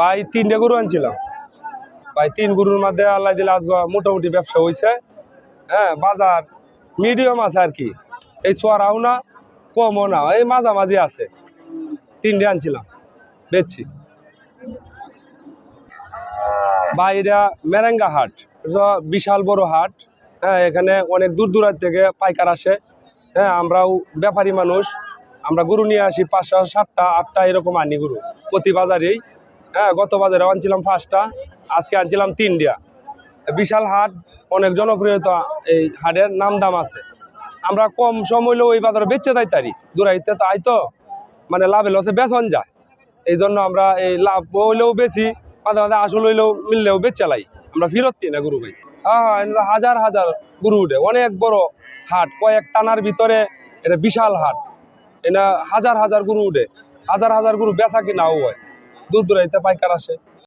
ভাই তিনটে গরু আনছিলাম। ভাই তিন গরুর মধ্যে আল্লাহ দিলে আজ মোটামুটি ব্যবসা হয়েছে হ্যাঁ বাজার মিডিয়াম আছে আর কি। এই চড়াও না, কমও না, এই মাঝামাঝি আছে। তিনটে আনছিলাম, বেচছি। বা এটা মেরেঙ্গা হাট বিশাল বড় হাট। হ্যাঁ এখানে অনেক দূর দূরান্ত থেকে পাইকার আসে। হ্যাঁ আমরাও ব্যাপারী মানুষ। আমরা গরু নিয়ে আসি পাঁচটা, সাতটা, আটটা এরকম আনি গরু। প্রতি বাজারেই হ্যাঁ গত বাজারে আনছিলাম পাঁচটা, আজকে আনছিলাম তিনটা। বিশাল হাট, অনেক জনপ্রিয়তা এই হাটের নাম দাম আছে। আমরা কম সম হইলেও ওই বাজারে বেচে দেয় তারি, দূরাইতে তাই তো মানে লাভে লসে বেচন যায়। এই জন্য আমরা এই লাভ হইলেও বেশি, মাঝে মাঝে আসল হইলেও মিললেও বেচ চালাই আমরা ফিরত দিই না গরু ভাই। হ্যাঁ হ্যাঁ হাজার হাজার গরু উঠে, অনেক বড় হাট, কয়েক টানার ভিতরে এটা বিশাল হাট। এটা হাজার হাজার গরু উঠে, হাজার হাজার গরু বেচা কিনাও হয়। দূর দূরাইতে পাইকার আসে।